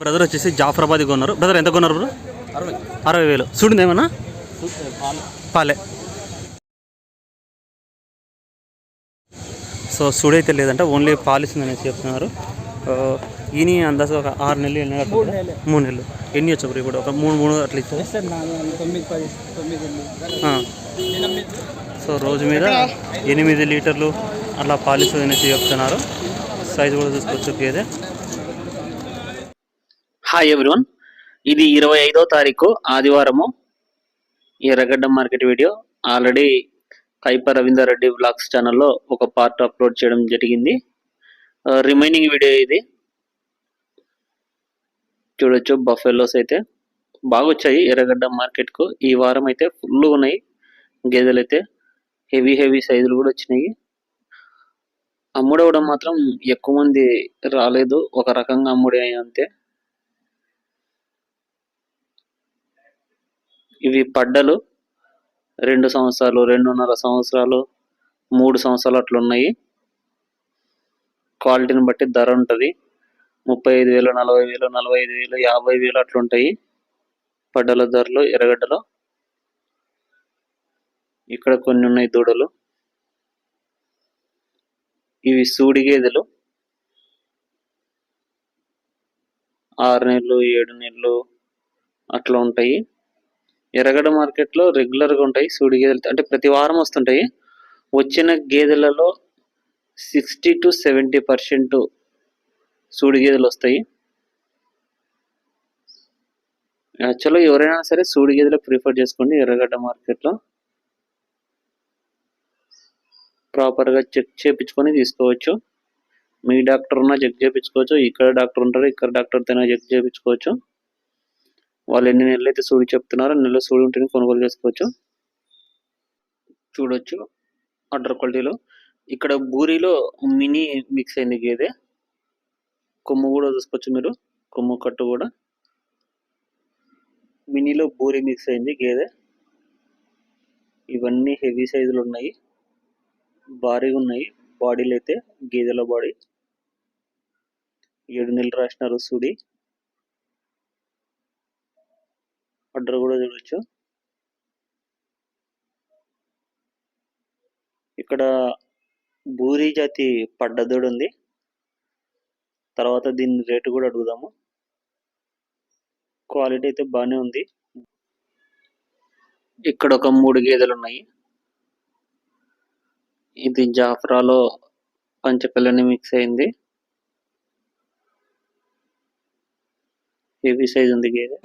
Brother వచ్చేసి జాఫరాబాద్ కొన్నారు. Brother ఎంత కొన్నారు బ్రో? అరవై అరవై వేలు. చూడండి ఏమన్నా? పాలు. సో సూడి అయితే లేదంట ఓన్లీ పాలిసింది అనేసి చెప్తున్నారు. ఈయన అందాజ ఒక ఆరు నెలలు ఎన్ని మూడు నెలలు. ఎన్ని వచ్చావు బ్రో ఇప్పుడు? ఒక మూడు మూడు అట్లా ఆ. సో రోజు మీద ఎనిమిది లీటర్లు అట్లా పాలిస్తుంది అనేసి చెప్తున్నారు. సైజు కూడా చూసుకోవచ్చు గేదె హాయ్ ఎవ్రీవన్ ఇది ఇరవై ఐదో తారీఖు ఆదివారము Erragadda market video. Already Kaipa Ravinder Reddy blogs ఛానల్లో ఒక పార్ట్ అప్లోడ్ చేయడం జరిగింది. Uh, రిమైనింగ్ వీడియో ఇది. చూడొచ్చు బఫెలోస్ అయితే బాగా వచ్చాయి ఎర్రగడ్డ మార్కెట్కు. ఈ వారం అయితే ఫుల్ ఉన్నాయి. గేదెలు అయితే హెవీ హెవీ సైజులు కూడా వచ్చినాయి. అమ్ముడవడం మాత్రం ఎక్కువ మంది రాలేదు. ఒక రకంగా అమ్ముడే అంతే. ఇవి పడ్డలు. రెండు సంవత్సరాలు రెండున్నర సంవత్సరాలు మూడు సంవత్సరాలు అట్లా ఉన్నాయి. క్వాలిటీని బట్టి ధర ఉంటుంది. ముప్పై ఐదు వేలు నలభై వేలు నలభై ఐదు వేలు యాభై వేలు అట్లా ఉంటాయి. పడ్డల ధరలు ఎర్రగడ్డలు. ఇక్కడ కొన్ని ఉన్నాయి దూడలు. ఇవి సూడి గేదెలు. ఆరు నెలలు ఏడు నెలలు అట్లా ఉంటాయి. ఎర్రగడ్డ మార్కెట్లో రెగ్యులర్గా ఉంటాయి సూడి గేదెలు అంటే ప్రతి వారం వస్తుంటాయి. వచ్చిన గేదెలలో సిక్స్టీ టు సెవెంటీ పర్సెంట్ సూడి గేదెలు వస్తాయి. యాక్చువల్గా ఎవరైనా సరే సూడి గేదెలు ప్రిఫర్ చేసుకోండి ఎర్రగడ్డ మార్కెట్లో. ప్రాపర్గా చెక్ చేయించుకొని తీసుకోవచ్చు. మీ డాక్టర్ ఉన్నా చెక్ చేయించుకోవచ్చు ఇక్కడ డాక్టర్ ఉంటారు ఇక్కడ డాక్టర్తో చెక్ చేయించుకోవచ్చు వాళ్ళు ఎన్ని నెలలు అయితే సూడి చెప్తున్నారో నెలలో సూడి ఉంటేనే కొనుగోలు చేసుకోవచ్చు. చూడొచ్చు అడ్డర్ క్వాలిటీలో. ఇక్కడ బూరిలో మినీ మిక్స్ అయింది గేదె కొమ్ము కూడా చూసుకోవచ్చు మీరు. కొమ్ము కట్టు కూడా. మినీలో బూరి మిక్స్ అయింది గేదె ఇవన్నీ హెవీ సైజులు ఉన్నాయి. భారీగా ఉన్నాయి. బాడీలు అయితే గేదెల బాడీ. ఏడు నెలలు రాసినారు సూడి. అడ్డర్ కూడా చూడొచ్చు ఇక్కడ బూరి జాతి పడ్డదోడు ఉంది. తర్వాత దీని రేటు కూడా అడుగుదాము. క్వాలిటీ అయితే బాగానే ఉంది. ఇక్కడ ఒక మూడు గేదెలు ఉన్నాయి. ఇది జాఫ్రాలో పంచపల్లని మిక్స్ అయింది. హెవీ సైజ్ ఉంది గేదె.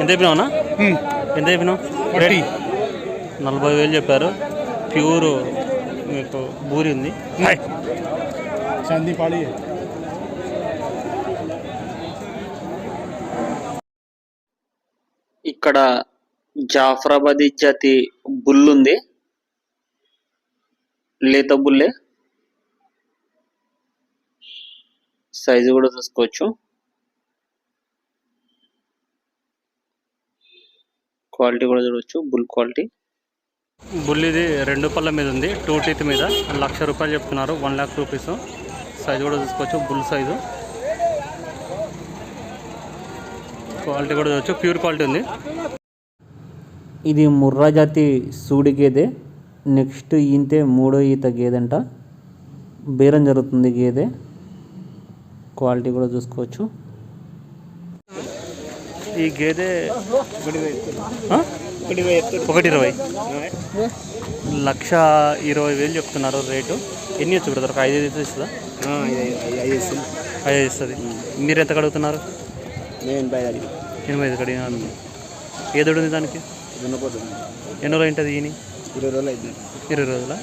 ఎంత చెప్పినావునా ఎంత చెప్పినావు? ఫార్టీ. నలభై వేలు చెప్పారు. ప్యూర్ మీకు బూరి ఉంది. చాందీ పాడి ఇక్కడ జాఫరాబాదీ జాతి బుల్ ఉంది లేత బుల్లే. సైజు కూడా చూసుకోవచ్చు. క్వాలిటీ కూడా చూడవచ్చు బుల్ క్వాలిటీ. బుల్ ఇది రెండు పళ్ళ మీద ఉంది టూ టీత్ మీద. లక్ష రూపాయలు చెప్తున్నారు వన్ లాక్ రూపీస్. సైజు కూడా చూసుకోవచ్చు బుల్ సైజు. క్వాలిటీ కూడా చూడవచ్చు ప్యూర్ క్వాలిటీ ఉంది. ఇది ముర్రా జాతి సూడి గేదె. నెక్స్ట్ ఈంతే మూడో ఈత గేదెంట. బేరం జరుగుతుంది గేదె. క్వాలిటీ కూడా చూసుకోవచ్చు. ఈ గేదె? ఒకటి ఇరవై. లక్ష ఇరవై వేలు చెప్తున్నారు రేటు. ఎన్ని వచ్చు బ్రదర్ ఒక ఐదు ఐదు ఇస్తుందా? ఐదు ఇస్తుంది. మీరు ఎంత కడుగుతున్నారు? ఎనభై ఐదు కడిగినారు ఏదో ఉంది దానికి? ఎన్ని రోజులు ఉంటుంది ఈయన? ఇరవై రోజులు ఇరవై రోజుల?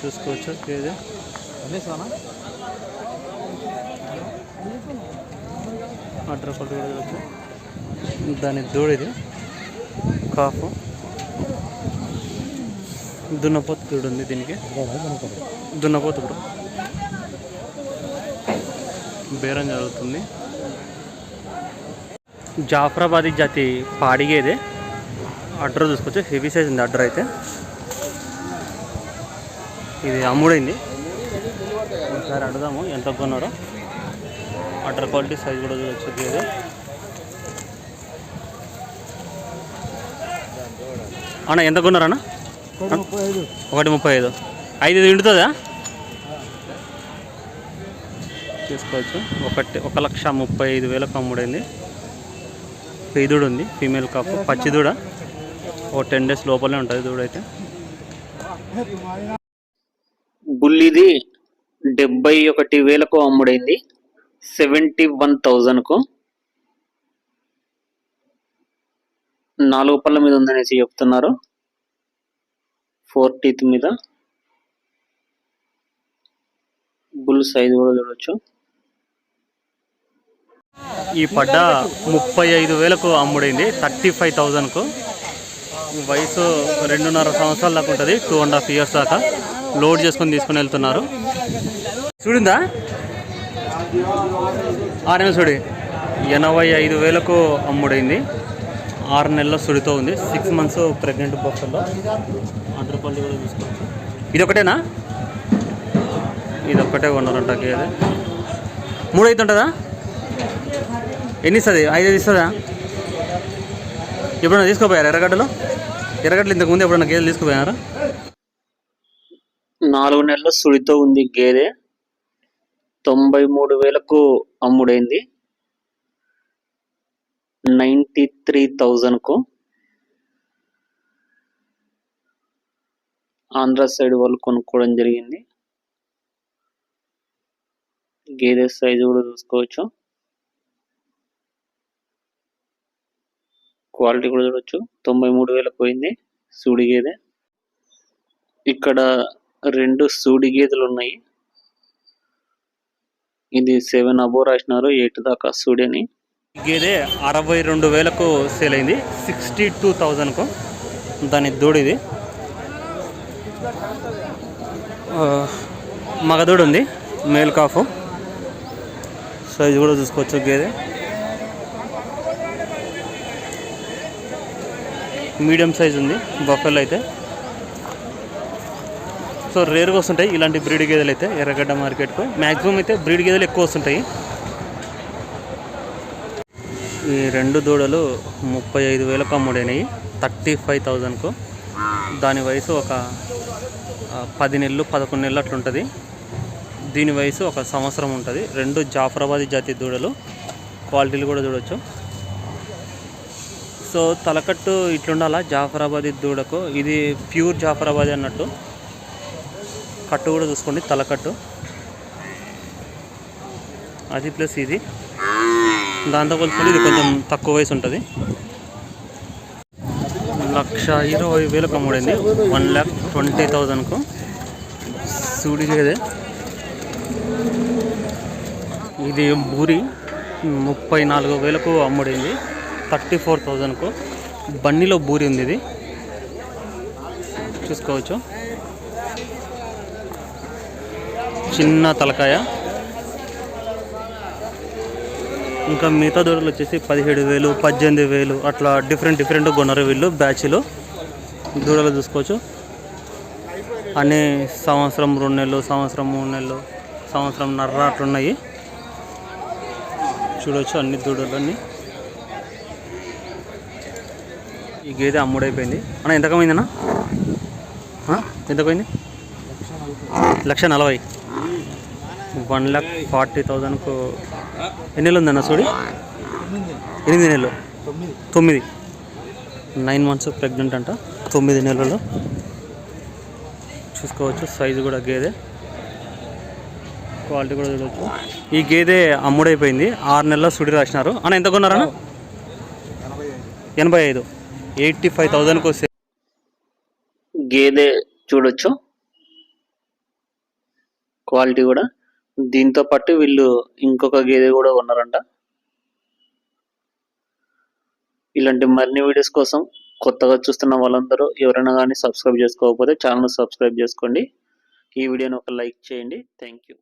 చూసుకోవచ్చు ఏది అడ్ర దాని దూడిది కాఫ్. దున్నపోతు దూడు ఉంది దీనికి. దున్నపోతు బ్రో. బేరం జరుగుతుంది. జాఫరాబాదీ జాతి పాడిగేదే అడ్ర చూసుకోవచ్చు. హెవీ సైజ్ ఉంది అడ్ర అయితే. ఇది అమ్ముడైంది. ఒకసారి అడుగుదాము ఎంత కొన్నారో అటర్ క్వాలిటీ సైజ్ కూడా చూడొచ్చు గేదె అన్న ఎంత కొన్నారన్న ముప్పై ఐదు. ఒకటి ముప్పై ఐదు. ఐదు వింటుందా తీసుకోవచ్చు. ఒకటి ఒక లక్ష ముప్పై ఐదు వేలకు అమ్ముడైంది పెయిదుడు ఉంది ఫీమేల్ కాపు పచ్చి దూడ. ఓ టెన్ డేస్ లోపలనే ఉంటుంది దూడ అయితే. బుల్లిది డెబ్బై ఒకటి వేలకు అమ్ముడైంది. సెవెంటీ వన్ థౌజండ్కు నాలుగు పళ్ళ మీద ఉందనేసి చెప్తున్నారు. ఫోర్ టీత్ మీద. బుల్ సైజ్ కూడా చూడొచ్చు. ఈ పడ్డ ముప్పై ఐదు వేలకు అమ్ముడైంది. Thirty five థౌజండ్కు. వయసు రెండున్నర సంవత్సరాల దాకా ఉంటుంది. టూ అండ్ హాఫ్ ఇయర్స్ దాకా. లోడ్ చేసుకొని తీసుకొని వెళ్తున్నారు. చూడిందా? ఆరు నెలల సుడి. ఎనభై ఐదు వేలకు అమ్ముడైంది. ఆరు నెలల సుడితో ఉంది. సిక్స్ మంత్స్ ప్రెగ్నెంట్ బాక్సర్లో అంటర్పల్లి కూడా తీసుకోవచ్చు. ఇది ఒకటేనా ఇది ఒక్కటే కొన్నారంట గేదె మూడు అయితే ఉంటుందా ఎన్ని ఇస్తుంది? ఐదు ఇస్తుందా ఎప్పుడన్నా తీసుకోపోయారు ఎర్రగడ్డలు? ఎర్రగడ్డలు ఇంతకుముందు ఎప్పుడన్నా గేదెలు తీసుకుపోయారా? నాలుగు నెలల సుడితో ఉంది గేదె. తొంభై మూడు వేలకు అమ్ముడైంది. నైంటీ త్రీ థౌజండ్కు ఆంధ్ర సైడ్ వాళ్ళు కొనుక్కోవడం జరిగింది. గేదె సైజు కూడా చూసుకోవచ్చు. క్వాలిటీ కూడా చూడవచ్చు తొంభై మూడు వేలకు పోయింది సూడి గేదె. ఇక్కడ రెండు సూడి గేదెలు ఉన్నాయి. ఇది సెవెన్ అబో రాసినారు ఎయిట్ దాకా సూడని. గేదె అరవై రెండు వేలకు సేల్ అయింది సిక్స్టీ టూ థౌజండ్కు దాని దూడిది ఆ, మగదూడు ఉంది మేల్ కాఫ్. సైజు కూడా చూసుకోవచ్చు గేదె. మీడియం సైజ్ ఉంది బఫెల్ అయితే. సో రేర్గా వస్తుంటాయి. ఇలాంటి బ్రీడ్ గేదెలు అయితే ఎర్రగడ్డ మార్కెట్కు. మ్యాక్సిమం అయితే బ్రీడ్ గేదెలు ఎక్కువ వస్తుంటాయి. ఈ రెండు దూడలు ముప్పై ఐదు వేలకు అమ్ముడైనవి థర్టీ ఫైవ్ థౌజండ్కు. దాని వయసు ఒక పది నెలలు పదకొండు నెలలు అట్లుంటుంది. దీని వయసు ఒక సంవత్సరం ఉంటుంది. రెండు జాఫరాబాదీ జాతి దూడలు. క్వాలిటీలు కూడా చూడొచ్చు. సో తలకట్టు ఇట్లుండాలా? జాఫరాబాదీ దూడకు. ఇది ప్యూర్ జాఫరాబాదీ అన్నట్టు. కట్టు కూడా చూసుకోండి తలకట్టు అది ప్లస్ ఇది. దాంతో పోల్చుకుంటే ఇది కొంచెం తక్కువ వయసు ఉంటుంది. లక్ష ఇరవై వేలకు అమ్ముడైంది. వన్ ల్యాక్ ట్వంటీ థౌజండ్కు సూడిగేదే ఇది బూరి ముప్పై నాలుగు వేలకు అమ్ముడైంది. థర్టీ ఫోర్ థౌజండ్కు బన్నీలో బూరి ఉంది ఇది. చూసుకోవచ్చు. చిన్న తలకాయ. ఇంకా మిగతా దూడలు వచ్చేసి పదిహేడు వేలు పద్దెనిమిది వేలు అట్లా డిఫరెంట్ డిఫరెంట్ కొన్నారు వీళ్ళు బ్యాచ్లో దూడలు చూసుకోవచ్చు. అన్ని సంవత్సరం రెండు నెలలు సంవత్సరం మూడు నెలలు సంవత్సరం నర్ర అట్లున్నాయి చూడవచ్చు అన్ని దూడలు ఈ గేదె అమ్ముడైపోయింది. అన్న ఎంతకమైందన్నా ఎంతకమైంది? పోయింది లక్ష నలభై. వన్ ల్యాక్ ఫార్టీ థౌజండ్కు ఎన్ని నెలలు ఉందన్న సూడి? ఎనిమిది నెలలు. తొమ్మిది. నైన్ మంత్స్ ప్రెగ్నెంట్ అంట. తొమ్మిది నెలలు. చూసుకోవచ్చు. సైజు కూడా గేదె. క్వాలిటీ కూడా చూడవచ్చు ఈ గేదె అమ్ముడైపోయింది. ఆరు నెలల సుడి రాసినారు. అన్న ఎంత కొన్నారన్న? ఎనభై ఐదు ఎనభై ఐదు. ఎయిటీ ఫైవ్ థౌజండ్కి వస్తే గేదె చూడొచ్చు. క్వాలిటీ కూడా. దీంతో పాటు వీళ్ళు ఇంకొక గేదె కూడా ఉన్నారంట ఇలాంటి మరిన్ని వీడియోస్ కోసం కొత్తగా చూస్తున్న వాళ్ళందరూ ఎవరైనా కానీ సబ్స్క్రైబ్ చేసుకోకపోతే ఛానల్ సబ్స్క్రైబ్ చేసుకోండి. ఈ వీడియోని ఒక లైక్ చేయండి. Thank you